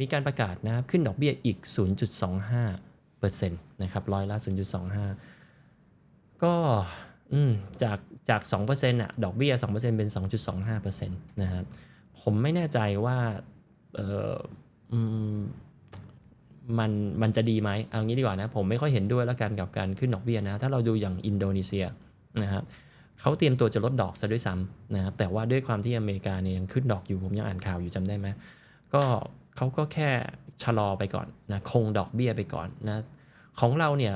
มีการประกาศนะครับขึ้นดอกเบี้ยอีก 0.25%นะครับร้อยละ 0.25 ก็จากจาก2%อะดอกเบี้ย 2%เป็น 2.25%นะครับผมไม่แน่ใจว่าเออมมันมันจะดีไหมเอางี้ดีกว่านะ ผมไม่ค่อยเห็นด้วยแล้วกันกับการขึ้นดอกเบี้ยนะ ถ้าเราดูอย่างอินโดนีเซียนะครับเขาเตรียมตัวจะลดดอกซะด้วยซ้ำนะครับแต่ว่าด้วยความที่อเมริกาเนี่ยยังขึ้นดอกอยู่ผมยังอ่านข่าวอยู่จำได้ไหมก็ เขาก็แค่ชะลอไปก่อนนะคงดอกเบี้ยไปก่อนนะของเราเนี่ย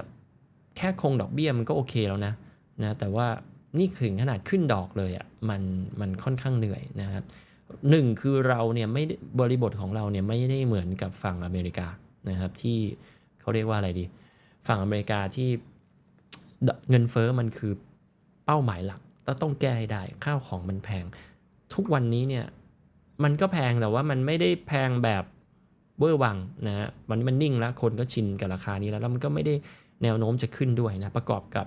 แค่คงดอกเบี้ยมันก็โอเคแล้วนะนะแต่ว่านี่ถึงขนาดขึ้นดอกเลยอะ่ะมันมันค่อนข้างเหนื่อยนะครับหนึ่งคือเราเนี่ยไม่บริบทของเราเนี่ยไม่ได้เหมือนกับฝั่งอเมริกานะครับที่เขาเรียกว่าอะไรดี ฝั่งอเมริกาที่เงินเฟอ้อมันคือเป้าหมายหลักต้องต้องแก้ให้ได้ข้าวของมันแพง ทุกวันนี้เนี่ยมันก็แพงแต่ว่ามันไม่ได้แพงแบบ เวอร์วังนะฮะวันนี้มันนิ่งแล้วคนก็ชินกับราคานี้แล้วแล้วมันก็ไม่ได้แนวโน้มจะขึ้นด้วยนะประกอบกับ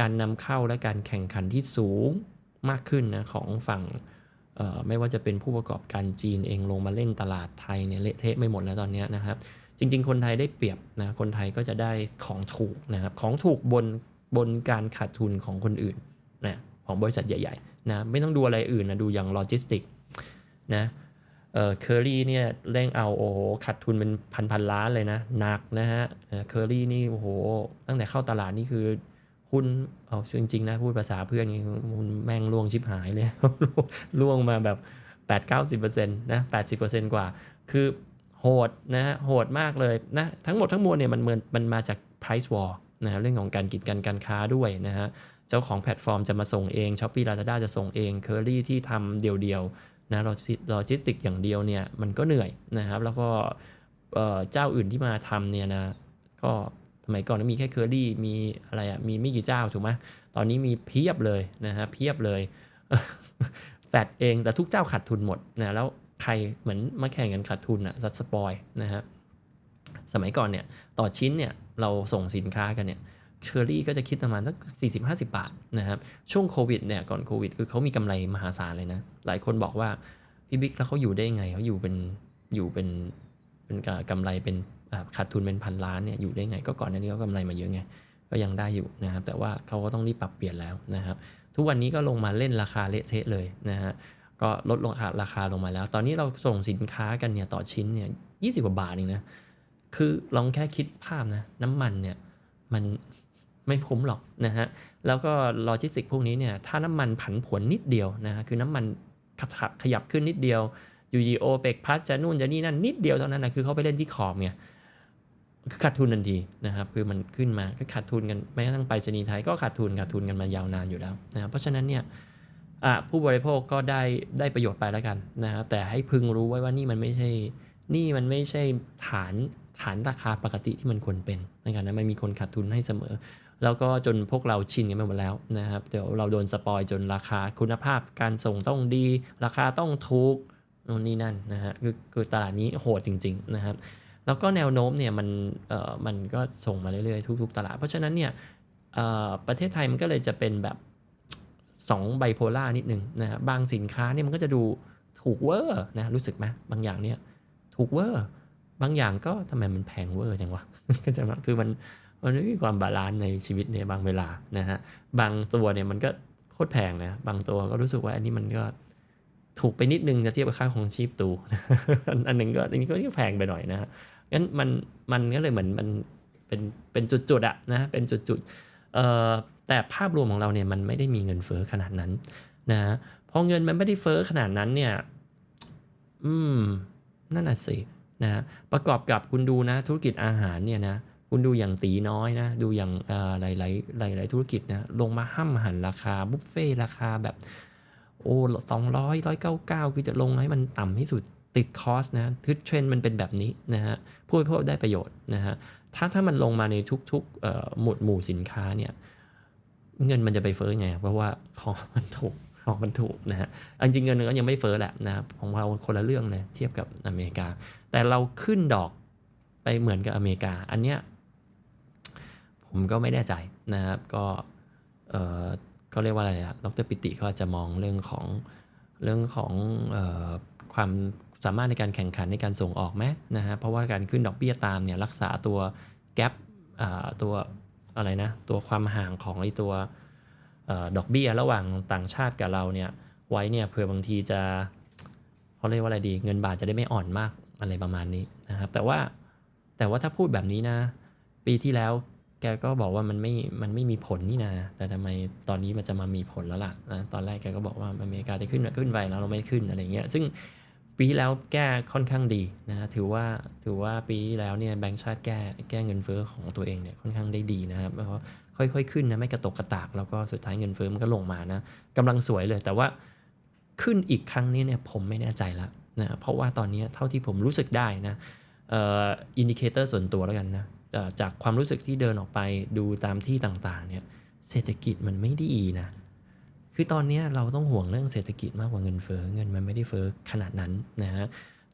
การนำเข้าและการแข่งขันที่สูงมากขึ้นนะของฝั่งไม่ว่าจะเป็นผู้ประกอบการจีนเองลงมาเล่นตลาดไทยเนี่ยเละเทะไม่หมดแล้วตอนนี้นะครับจริง ๆ คนไทยได้เปรียบนะคนไทยก็จะได้ของถูกนะครับของถูกบนบนการขาดทุนของคนอื่นนะของบริษัทใหญ่ๆนะไม่ต้องดูอะไรอื่นนะดูอย่างโลจิสติกนะ เออเคอรี่เนี่ยเร่งเอาโอ้โหขาดทุนเป็นพันพันล้านเลยนะหนักนะฮะเคอรี่นี่โอ้โหตั้งแต่เข้าตลาดนี่คือหุ้นเอาจริงๆนะพูดภาษาเพื่อนนี่หุ้นแม่งล่วงชิบหายเลยล่วงมาแบบ8 9 0นะ80%กว่า คือโหดนะฮะโหดมากเลยนะทั้งหมดทั้งมวลเนี่ยมันเหมือนมันมาจาก price war นะเรื่องของการกีดกันการค้าด้วยนะฮะเจ้าของแพลตฟอร์มจะมาส่งเอง s h อ p e e Lazada จะส่งเองเคอรี่ที่ทำเดียวๆ นะโลจิสติกอย่างเดียวเนี่ยมันก็เหนื่อยนะครับ แล้วก็เจ้าอื่นที่มาทำเนี่ยนะก็สมัยก่อนมีแค่เคอรี่มีอะไรอะมีไม่กี่เจ้าถูกไหมตอนนี้มีเพียบเลยนะฮะเพียบเลยแฟดเองแต่ทุกเจ้าขาดทุนหมดนะแล้วใครเหมือนมาแข่งกันขาดทุนอะซัดสปอยนะฮะสมัยก่อนเนี่ยต่อชิ้นเนี่ยเราส่งสินค้ากันเนี่ย เชอรี่ก็จะคิดประมาณสักสี่สิบห้าสิบาทนะครับ ช่วงโควิดเนี่ยก่อนโควิด คือเขามีกำไรมหาศาลเลยนะ หลายคนบอกว่าพี่บิ๊กแล้วเขาอยู่ได้ไงเขาอยู่เป็นอยู่เป็นเป็นกำไรเป็นขาดทุนเป็นพันล้านเนี่ยอยู่ได้ไง ก็ก่อนหน้านี้เขากำไรมาเยอะไงก็ยังได้อยู่นะครับ แต่ว่าเขาก็ต้องรีบปรับเปลี่ยนแล้วนะครับ ทุกวันนี้ก็ลงมาเล่นราคาเละเทะเลยนะฮะก็ลดลงราคาลงมาแล้ว ตอนนี้เราส่งสินค้ากันเนี่ยต่อชิ้นเนี่ยยี่สิบกว่าบาทเองนะคือลองแค่คิดภาพนะน้ำมันเนี่ยมัน ไม่คุ้มหรอกนะฮะแล้วก็โลจิสติกพวกนี้เนี่ยถ้าน้ำมันผันผวนนิดเดียวนะฮะคือน้ำมันขยับขึ้นนิดเดียวยู่ดีโอเปกพัสจะนู่นจะนี่นั่นนิดเดียวเท่านั้นนะคือเขาไปเล่นที่ขอบเนี่ยขาดทุนทันทีนะครับคือมันขึ้นมาก็ขาดทุนกันแม้กระทั่งไปรษณีไทยก็ขาดทุนขาดทุนกันมายาวนานอยู่แล้วนะเพราะฉะนั้นเนี่ยผู้บริโภคก็ได้ได้ประโยชน์ไปแล้วกันนะครับแต่ให้พึงรู้ไว้ว่านี่มันไม่ใช่นี่มันไม่ใช่ฐานฐานราคาปกติที่มันควรเป็นนะครับนะมันมีคนขาดทุนให้เสมอ แล้วก็จนพวกเราชินกันไปหมดแล้วนะครับเดี๋ยวเราโดนสปอยจนราคาคุณภาพการส่งต้องดี ราคาต้องถูกนู่นนี่นั่นนะฮะคือคือตลาดนี้โหดจริง ๆ นะครับ แล้วก็แนวโน้มเนี่ยมันเอ่อมันก็ส่งมาเรื่อยๆทุก ๆ ตลาด เพราะฉะนั้นเนี่ยเอ่อประเทศไทยมันก็เลยจะเป็นแบบ2ไบโพล่านิดนึงนะฮะบางสินค้าเนี่ยมันก็จะดูถูกเวอร์นะรู้สึกไหมบางอย่างเนี่ยถูกเวอร์บางอย่างก็ทำไมมันแพงเวอร์จังวะก็จะคือมัน มันไม่มีความบาลานซ์ในชีวิตในบางเวลานะฮะบางตัวเนี่ยมันก็โคตรแพงนะบางตัวก็รู้สึกว่าอันนี้มันก็ถูกไปนิดนึงจะเทียบกับค่าของชีพตูอันหนึ่งก็อันนี้ก็แพงไปหน่อยนะฮะงั้นมันมันก็เลยเหมือนมันเป็นเป็นจุดๆอะนะเป็นจุดๆเอ่อแต่ภาพรวมของเราเนี่ยมันไม่ได้มีเงินเฟ้อขนาดนั้นนะพอเงินมันไม่ได้เฟ้อขนาดนั้นเนี่ยอืมนั่นน่ะสินะประกอบกับคุณดูนะธุรกิจอาหารเนี่ยนะ คุณดูอย่างตีน้อยนะ ดูอย่างหลายหลายหลายหลายธุรกิจนะ ลงมาห้ามหันราคาบุฟเฟ่ราคาแบบ โอ้สองร้อยร้อยเก้าเก้าคือจะลงให้มันต่ำที่สุดติดคอสนะทึดเทรนมันเป็นแบบนี้นะฮะผู้บริโภคได้ประโยชน์นะฮะถ้าถ้ามันลงมาในทุกๆหมวดหมู่สินค้าเนี่ยเงินมันจะไปเฟ้อไง เพราะว่าของมันถูกของมันถูกนะฮะจริงเงินก็ยังไม่เฟ้อแหละนะของเราคนละเรื่องเลยเทียบกับอเมริกา แต่เราขึ้นดอกไปเหมือนกับอเมริกา อันเนี้ย ผมก็ไม่แน่ใจนะครับ ก็เออก็เรียกว่าอะไรอะดรปิติก็จะมองเรื่องของเรื่องของออความสามารถในการแข่งขันในการส่งออกไหมนะฮะเพราะว่าการขึ้นดอกเบี้ยตามเนี่ยรักษาตัวแกลบตัวอะไรนะตัวความห่างของไอ้ตัวอดอกเบี้ยระหว่างต่างชาติกับเราเนี่ยไว้เนี่ยเผื่อบางทีจะเขาเรียกว่าอะไรดีเงินบาทจะได้ไม่อ่อนมากอะไรประมาณนี้นะครับแต่ว่าแต่ว่าถ้าพูดแบบนี้นะ ปีที่แล้ว แกก็บอกว่ามันไม่ มันไม่มีผลนี่นะแต่ทำไมตอนนี้มันจะมามีผลแล้วล่ะนะตอนแรกแกก็บอกว่าอเมริกาจะขึ้นขึ้นไปแล้วเราไม่ขึ้นอะไรเงี้ย ซึ่งปีแล้วแก้ค่อนข้างดีนะถือว่าถือว่าปีแล้วเนี่ยแบงก์ชาติแก้แก้เงินเฟ้อของตัวเองเนี่ยค่อนข้างได้ดีนะครับแล้วก็ค่อยๆขึ้นนะไม่กระตกกระตากแล้วก็สุดท้ายเงินเฟ้อมันก็ลงมานะกำลังสวยเลย แต่ว่าขึ้นอีกครั้งนี้เนี่ยผมไม่แน่ใจละนะเพราะว่าตอนนี้เท่าที่ผมรู้สึกได้นะอินดิเคเตอร์ส่วนตัวแล้วกันนะ จากความรู้สึกที่เดินออกไปดูตามที่ต่างๆเนี่ยเศรษฐกิจมันไม่ดีนะ คือตอนนี้เราต้องห่วงเรื่องเศรษฐกิจมากกว่าเงินเฟ้อเงินมันไม่ได้เฟ้อขนาดนั้นนะฮะ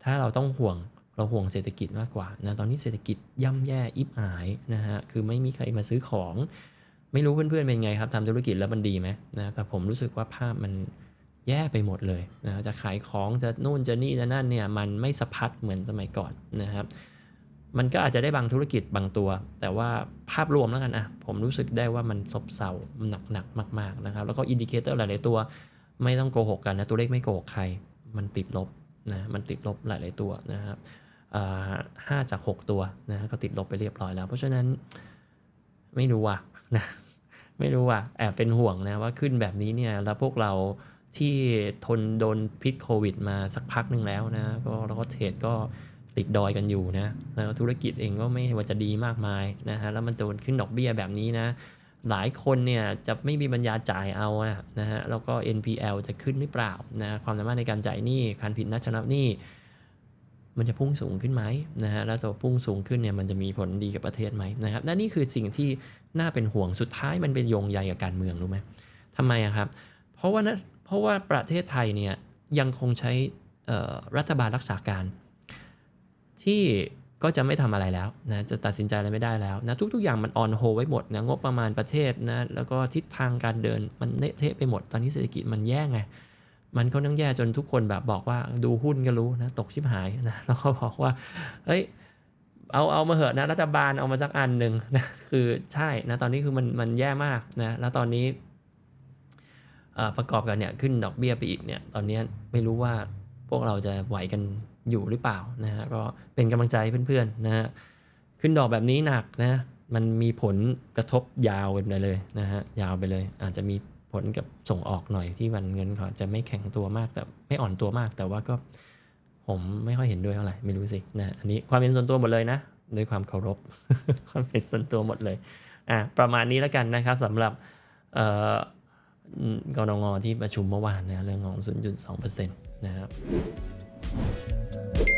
ถ้าเราต้องห่วงเราห่วงเศรษฐกิจมากกว่านะตอนนี้เศรษฐกิจย่ำแย่อิบหายนะฮะคือไม่มีใครมาซื้อของ ไม่รู้เพื่อนๆเป็นไงครับทำธุรกิจแล้วมันดีไหมนะแต่ผมรู้สึกว่าภาพมันแย่ไปหมดเลยนะจะขายของจะนู่นจะนี่จะนั่นเนี่ยมันไม่สะพัดเหมือนสมัยก่อนนะครับ มันก็อาจจะได้บางธุรกิจบางตัว แต่ว่าภาพรวมแล้วกันอะผมรู้สึกได้ว่ามันซบเซาหนักหนักๆมาก ๆนะครับ แล้วก็อินดิเคเตอร์หลาย ๆ ตัว ไม่ต้องโกหกกันนะ ตัวเลขไม่โกหกใคร มันติดลบนะมันติดลบหลาย ๆ ตัวนะครับห้าจาก 6 ตัวนะก็ติดลบไปเรียบร้อยแล้ว เพราะฉะนั้นไม่รู้ว่ะนะไม่รู้ว่ะแอบเป็นห่วงนะว่าขึ้นแบบนี้เนี่ยแล้วพวกเราที่ทนโดนพิษโควิดมาสักพักหนึ่งแล้วนะก็แล้วก็เทรดก็ ติดดอยกันอยู่นะแล้วธุรกิจเองก็ไม่ว่าจะดีมากมายนะฮะแล้วมันจะขึ้นดอกเบี้ยแบบนี้นะหลายคนเนี่ยจะไม่มีปัญญาจ่ายเอานะฮะแล้วก็ NPL จะขึ้นหรือเปล่านะความสามารถในการจ่ายหนี้การผิดนัดชำระหนี้มันจะพุ่งสูงขึ้นไหมนะฮะแล้วตัวพุ่งสูงขึ้นเนี่ยมันจะมีผลดีกับประเทศไหมนะครับและนี่คือสิ่งที่น่าเป็นห่วงสุดท้ายมันเป็นโยงใยกับการเมืองรู้ไหมทำไมครับ เพราะว่านะเพราะว่าประเทศไทยเนี่ยยังคงใช่รัฐบาลรักษาการ ที่ก็จะไม่ทำอะไรแล้วนะจะตัดสินใจอะไรไม่ได้แล้วนะทุกๆอย่างมันออนโฮไว้หมดนะงบประมาณประเทศนะแล้วก็ทิศทางการเดินมันเละเทะไปหมดตอนนี้เศรษฐกิจมันแย่ไงมันก็นั่งแย่จนทุกคนแบบบอกว่าดูหุ้นก็รู้นะตกชิบหายนะแล้วก็บอกว่าเฮ้ยเอาเอามาเหอะนะรัฐบาลเอามาสักอันหนึ่งนะคือใช่นะตอนนี้คือมันมันแย่มากนะแล้วตอนนี้ประกอบกันเนี่ยขึ้นดอกเบี้ยไปอีกเนี่ยตอนนี้ไม่รู้ว่าพวกเราจะไหวกัน อยู่หรือเปล่านะฮะก็เป็นกำลังใจเพื่อนๆนะฮะขึ้นดอกแบบนี้หนักนะมันมีผลกระทบยาวไปเลยนะฮะยาวไปเลย อาจจะมีผลกับส่งออกหน่อยที่วันเงินเขาจะไม่แข็งตัวมากแต่ไม่อ่อนตัวมาก แต่ว่าก็ผมไม่ค่อยเห็นด้วยเท่าไหร่ไม่รู้สินะอันนี้ความเป็นส่วนตัวหมดเลยนะด้วยความเคารพความเป็นส่วนตัวหมดเลยอะประมาณนี้แล้วกันนะครับสำหรับเอ่อกรงงที่ประชุมเมื่อวานนะเรื่องของ 0.2%นะครับ you